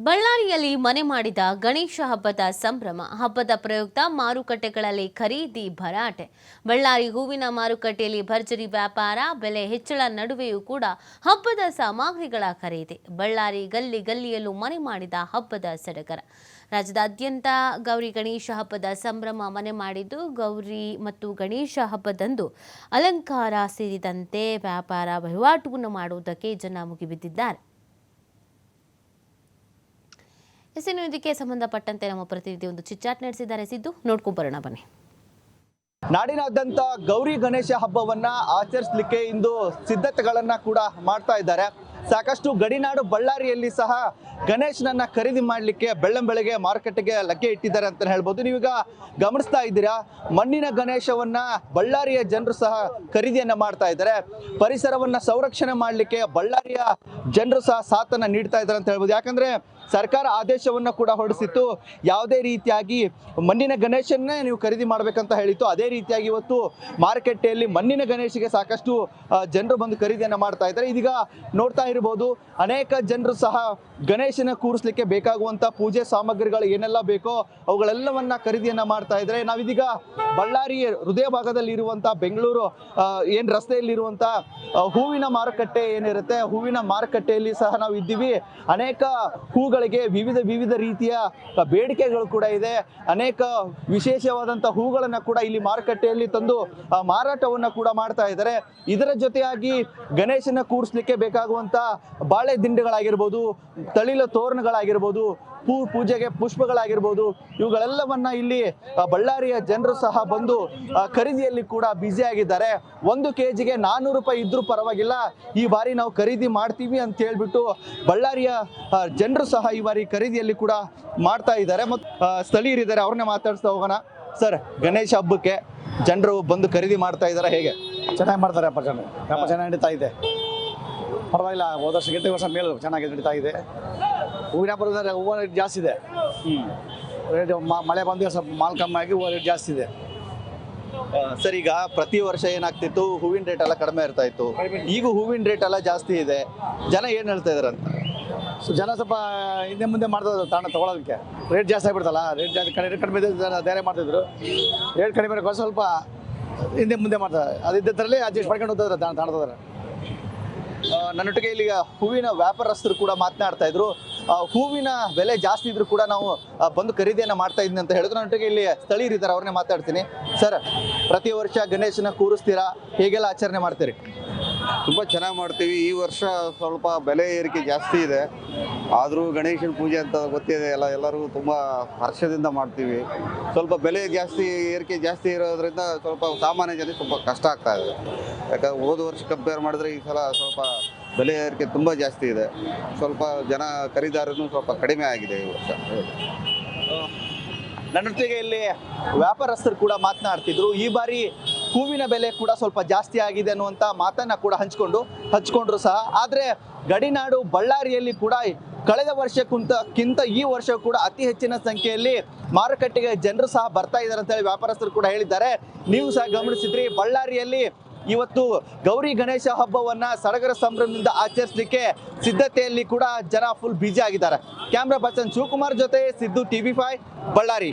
ಬಳ್ಳಾರಿಯಲ್ಲಿ ಮನೆ ಮಾಡಿದ ಗಣೇಶ ಹಬ್ಬದ ಸಂಭ್ರಮ, ಹಬ್ಬದ ಪ್ರಯುಕ್ತ ಮಾರುಕಟ್ಟೆಗಳಲ್ಲಿ ಖರೀದಿ ಭರಾಟೆ. ಬಳ್ಳಾರಿ ಹೂವಿನ ಮಾರುಕಟ್ಟೆಯಲ್ಲಿ ಭರ್ಜರಿ ವ್ಯಾಪಾರ, ಬೆಲೆ ಹೆಚ್ಚಳ ನಡುವೆಯೂ ಕೂಡ ಹಬ್ಬದ ಸಾಮಗ್ರಿಗಳ ಖರೀದಿ. ಬಳ್ಳಾರಿ ಗಲ್ಲಿ ಗಲ್ಲಿಯಲ್ಲೂ ಮನೆ ಮಾಡಿದ ಹಬ್ಬದ ಸಡಗರ. ರಾಜ್ಯದಾದ್ಯಂತ ಗೌರಿ ಗಣೇಶ ಹಬ್ಬದ ಸಂಭ್ರಮ ಮನೆ ಮಾಡಿದ್ದು ಗೌರಿ ಮತ್ತು ಗಣೇಶ ಹಬ್ಬದಂದು ಅಲಂಕಾರ ಸೇರಿದಂತೆ ವ್ಯಾಪಾರ ವಹಿವಾಟುವನ್ನು ಮಾಡುವುದಕ್ಕೆ ಜನ ಮುಗಿಬಿದ್ದಿದ್ದಾರೆ. ಎಸ್ ಇನ್ನು ಇದಕ್ಕೆ ಸಂಬಂಧಪಟ್ಟಂತೆ ನಮ್ಮ ಪ್ರತಿನಿಧಿ ಒಂದು ಚಿಚ್ಚಾಟ್ ನಡೆಸಿದ್ದಾರೆ. ಸಿದ್ದು ನೋಡ್ಕೊಂಬರೋಣ ಬನ್ನಿ. ನಾಡಿನಾದ್ಯಂತ ಗೌರಿ ಗಣೇಶ ಹಬ್ಬವನ್ನ ಆಚರಿಸಲಿಕ್ಕೆ ಇಂದು ಸಿದ್ಧತೆಗಳನ್ನ ಕೂಡ ಮಾಡ್ತಾ ಇದ್ದಾರೆ. ಸಾಕಷ್ಟು ಗಡಿನಾಡು ಬಳ್ಳಾರಿಯಲ್ಲಿ ಸಹ ಗಣೇಶನನ್ನ ಖರೀದಿ ಮಾಡಲಿಕ್ಕೆ ಬೆಳ್ಳಂಬೆಳಗ್ಗೆ ಮಾರುಕಟ್ಟೆಗೆ ಲಗ್ಗೆ ಇಟ್ಟಿದ್ದಾರೆ ಅಂತ ಹೇಳ್ಬೋದು. ನೀವೀಗ ಗಮನಿಸ್ತಾ ಇದ್ದೀರಾ, ಮಣ್ಣಿನ ಗಣೇಶವನ್ನ ಬಳ್ಳಾರಿಯ ಜನರು ಸಹ ಖರೀದಿಯನ್ನ ಮಾಡ್ತಾ ಇದ್ದಾರೆ. ಪರಿಸರವನ್ನ ಸಂರಕ್ಷಣೆ ಮಾಡಲಿಕ್ಕೆ ಬಳ್ಳಾರಿಯ ಜನರು ಸಹ ಸಾಥನ್ನ ನೀಡ್ತಾ ಇದ್ದಾರೆ ಅಂತ ಹೇಳ್ಬೋದು. ಯಾಕಂದ್ರೆ ಸರ್ಕಾರ ಆದೇಶವನ್ನ ಕೂಡ ಹೊರಡಿಸಿತ್ತು. ಯಾವುದೇ ರೀತಿಯಾಗಿ ಮಣ್ಣಿನ ಗಣೇಶನ್ನೇ ನೀವು ಖರೀದಿ ಮಾಡಬೇಕಂತ ಹೇಳಿತ್ತು. ಅದೇ ರೀತಿಯಾಗಿ ಇವತ್ತು ಮಾರುಕಟ್ಟೆಯಲ್ಲಿ ಮಣ್ಣಿನ ಗಣೇಶಿಗೆ ಸಾಕಷ್ಟು ಜನರು ಬಂದು ಖರೀದಿಯನ್ನು ಮಾಡ್ತಾ ಇದ್ದಾರೆ. ಇದೀಗ ನೋಡ್ತಾ ಇರಬಹುದು ಅನೇಕ ಜನರು ಸಹ ಗಣೇಶನ ಕೂರಿಸ್ಲಿಕ್ಕೆ ಬೇಕಾಗುವಂತ ಪೂಜೆ ಸಾಮಗ್ರಿಗಳು ಏನೆಲ್ಲ ಬೇಕೋ ಅವುಗಳೆಲ್ಲವನ್ನ ಖರೀದಿಯನ್ನ ಮಾಡ್ತಾ ಇದ್ದಾರೆ. ನಾವಿದೀಗ ಬಳ್ಳಾರಿ ಹೃದಯ ಭಾಗದಲ್ಲಿ ಇರುವಂತ ಬೆಂಗಳೂರು ಏನು ಏನ್ ರಸ್ತೆಯಲ್ಲಿ ಇರುವಂತ ಹೂವಿನ ಮಾರುಕಟ್ಟೆ ಏನಿರುತ್ತೆ, ಹೂವಿನ ಮಾರುಕಟ್ಟೆಯಲ್ಲಿ ಸಹ ನಾವು ಇದ್ದೀವಿ ಅನೇಕ ಹೂಗಳಿಗೆ ವಿವಿಧ ವಿವಿಧ ರೀತಿಯ ಬೇಡಿಕೆಗಳು ಕೂಡ ಇದೆ. ಅನೇಕ ವಿಶೇಷವಾದಂತ ಹೂಗಳನ್ನ ಕೂಡ ಇಲ್ಲಿ ಮಾರುಕಟ್ಟೆಯಲ್ಲಿ ತಂದು ಮಾರಾಟವನ್ನ ಕೂಡ ಮಾಡ್ತಾ ಇದ್ದಾರೆ. ಇದರ ಜೊತೆಯಾಗಿ ಗಣೇಶನ ಕೂರಿಸಲಿಕ್ಕೆ ಬೇಕಾಗುವಂತ ಬಾಳೆ ದಿಂಡುಗಳಾಗಿರ್ಬೋದು, ತಳಿಲ ತೋರಣಗಳಾಗಿರ್ಬೋದು ಪೂ ಪೂಜೆಗೆ ಪುಷ್ಪಗಳಾಗಿರ್ಬೋದು. ಇವುಗಳೆಲ್ಲವನ್ನ ಇಲ್ಲಿ ಬಳ್ಳಾರಿಯ ಜನರು ಸಹ ಬಂದು ಖರೀದಿಯಲ್ಲಿ ಕೂಡ ಬ್ಯುಸಿ ಆಗಿದ್ದಾರೆ. ಒಂದು ಕೆ ಜಿಗೆ ನಾನ್ನೂರು ರೂಪಾಯಿ ಇದ್ರೂ ಪರವಾಗಿಲ್ಲ. ಈ ಬಾರಿ ನಾವು ಖರೀದಿ ಮಾಡ್ತೀವಿ ಅಂತ ಹೇಳ್ಬಿಟ್ಟು ಬಳ್ಳಾರಿಯ ಜನರು ಸಹ ಈ ಬಾರಿ ಖರೀದಿಯಲ್ಲಿ ಕೂಡ ಮಾಡ್ತಾ ಇದ್ದಾರೆ. ಮತ್ತು ಸ್ಥಳೀಯರಿದ್ದಾರೆ, ಅವ್ರನ್ನೇ ಮಾತಾಡಿಸ್ತಾ ಹೋಗೋಣ. ಸರ್ ಗಣೇಶ ಹಬ್ಬಕ್ಕೆ ಜನರು ಬಂದು ಖರೀದಿ ಮಾಡ್ತಾ ಇದ್ದಾರೆ, ಹೇಗೆ? ಚೆನ್ನಾಗಿ ಮಾಡ್ತಾರೆ ವ್ಯಾಪಾರ ಚೆನ್ನಾಗಿ ನಡೀತಾ ಇದೆ. ಪರವಾಗಿಲ್ಲ ಹೋದ ವರ್ಷ ಗೆದ್ದ ವರ್ಷ ಮೇಲು ಚೆನ್ನಾಗಿ ನಡೀತಾ ಇದೆ ಹೂವಿನ ವ್ಯಾಪಾರದಲ್ಲಿ ಹೂವು ರೇಟ್ ಜಾಸ್ತಿ ಇದೆ. ರೇಟ್ ಮಳೆ ಬಂದು ಸ್ವಲ್ಪ ಮಾಲ್ ಕಮ್ಮಿ ಆಗಿ ಹೂವು ರೇಟ್ ಜಾಸ್ತಿ ಇದೆ. ಸರ್ ಈಗ ಪ್ರತಿ ವರ್ಷ ಏನಾಗ್ತಿತ್ತು? ಹೂವಿನ ರೇಟ್ ಎಲ್ಲ ಕಡಿಮೆ ಇರ್ತಾ ಇತ್ತು ಈಗ ಹೂವಿನ ರೇಟ್ ಎಲ್ಲ ಜಾಸ್ತಿ ಇದೆ. ಜನ ಏನು ಹೇಳ್ತಾ ಇದಾರೆ ಅಂತ? ಸೊ ಜನ ಸ್ವಲ್ಪ ಹಿಂದೆ ಮುಂದೆ ಮಾಡ್ತಾರೆ ತಾಣ ತೊಗೊಳೋದಕ್ಕೆ. ರೇಟ್ ಜಾಸ್ತಿ ಆಗಿಬಿಡ್ತಲ್ಲ ರೇಟ್ ಜಾಸ್ತಿ ಕಡಿಮೆ ರೇಟ್ ಕಡಿಮೆ ಇದ್ದರೆ ಜನ ಧೈರ್ಯ ಮಾಡ್ತಿದ್ರು ರೇಟ್ ಕಡಿಮೆ ಸ್ವಲ್ಪ ಹಿಂದೆ ಮುಂದೆ ಮಾಡ್ತಾರೆ ಅದಿದ್ದರಲ್ಲಿ ಅಡ್ಜಸ್ಟ್ ಮಾಡ್ಕೊಂಡು ಹೋಗ್ತಾರೆ ತಾಣ ತಾಣದವ್ರೆ. ಆ, ನನ್ನೊಟ್ಟಿಗೆ ಇಲ್ಲಿ ಹೂವಿನ ವ್ಯಾಪಾರಸ್ಥರು ಕೂಡ ಮಾತನಾಡ್ತಾ ಇದ್ರು. ಹೂವಿನ ಬೆಲೆ ಜಾಸ್ತಿ ಇದ್ರು ಕೂಡ ನಾವು ಬಂದು ಖರೀದಿಯನ್ನು ಮಾಡ್ತಾ ಇದ್ದೀನಿ ಅಂತ ಹೇಳಿದ್ರು ನನ್ನೊಟ್ಟಿಗೆ ಇಲ್ಲಿ ಸ್ಥಳೀಯರಿದ್ದಾರೆ, ಅವ್ರನ್ನೇ ಮಾತಾಡ್ತೀನಿ. ಸರ್, ಪ್ರತಿ ವರ್ಷ ಗಣೇಶನ ಕೂರಿಸ್ತೀರಾ? ಹೇಗೆಲ್ಲ ಆಚರಣೆ ಮಾಡ್ತೀರಿ? ತುಂಬ ಚೆನ್ನಾಗಿ ಮಾಡ್ತೀವಿ. ಈ ವರ್ಷ ಸ್ವಲ್ಪ ಬೆಲೆ ಏರಿಕೆ ಜಾಸ್ತಿ ಇದೆ. ಆದರೂ ಗಣೇಶನ ಪೂಜೆ ಅಂತ ಗೊತ್ತಿದೆ. ಎಲ್ಲ ಎಲ್ಲರೂ ತುಂಬ ಹರ್ಷದಿಂದ ಮಾಡ್ತೀವಿ. ಸ್ವಲ್ಪ ಬೆಲೆ ಜಾಸ್ತಿ, ಏರಿಕೆ ಜಾಸ್ತಿ ಇರೋದ್ರಿಂದ ಸ್ವಲ್ಪ ಸಾಮಾನ್ಯ ಜನಕ್ಕೆ ತುಂಬ ಕಷ್ಟ ಆಗ್ತಾ ಇದೆ. ಯಾಕಂದ್ರೆ ಹೋದ ವರ್ಷ ಕಂಪೇರ್ ಮಾಡಿದ್ರೆ ಈ ಸಲ ಸ್ವಲ್ಪ ಬೆಲೆ ಏರಿಕೆ ತುಂಬ ಜಾಸ್ತಿ ಇದೆ. ಸ್ವಲ್ಪ ಜನ ಖರೀದಾರನು ಸ್ವಲ್ಪ ಕಡಿಮೆ ಆಗಿದೆ ಈ ವರ್ಷ. ನನ್ನೊಟ್ಟಿಗೆ ಇಲ್ಲಿ ವ್ಯಾಪಾರಸ್ಥರು ಕೂಡ ಮಾತನಾಡ್ತಿದ್ರು. ಈ ಬಾರಿ ಹೂವಿನ ಬೆಲೆ ಕೂಡ ಸ್ವಲ್ಪ ಜಾಸ್ತಿ ಆಗಿದೆ ಅನ್ನುವಂತ ಮಾತನ್ನ ಕೂಡ ಹಂಚ್ಕೊಂಡು, ಹಚ್ಕೊಂಡ್ರು ಸಹ. ಆದರೆ ಗಡಿನಾಡು ಬಳ್ಳಾರಿಯಲ್ಲಿ ಕೂಡ ಕಳೆದ ವರ್ಷಕ್ಕಿಂತ, ಕಿಂತ ಈ ವರ್ಷ ಕೂಡ ಅತಿ ಹೆಚ್ಚಿನ ಸಂಖ್ಯೆಯಲ್ಲಿ ಮಾರುಕಟ್ಟೆಗೆ ಜನರು ಸಹ ಬರ್ತಾ ಇದ್ದಾರೆ ಅಂತ ಹೇಳಿ ವ್ಯಾಪಾರಸ್ಥರು ಕೂಡ ಹೇಳಿದ್ದಾರೆ. ನೀವು ಸಹ ಗಮನಿಸಿದ್ರಿ, ಬಳ್ಳಾರಿಯಲ್ಲಿ ಇವತ್ತು ಗೌರಿ ಗಣೇಶ ಹಬ್ಬವನ್ನ ಸಡಗರ ಸಂಭ್ರಮದಿಂದ ಆಚರಿಸಲಿಕ್ಕೆ ಸಿದ್ಧತೆಯಲ್ಲಿ ಕೂಡ ಜನ ಫುಲ್ ಬಿಜಿ ಆಗಿದ್ದಾರೆ. ಕ್ಯಾಮ್ರಾ ಪರ್ಸನ್ ಶಿವಕುಮಾರ್ ಜೊತೆ ಸಿದ್ದು ಟಿವಿ ಫೈವ್, ಬಳ್ಳಾರಿ.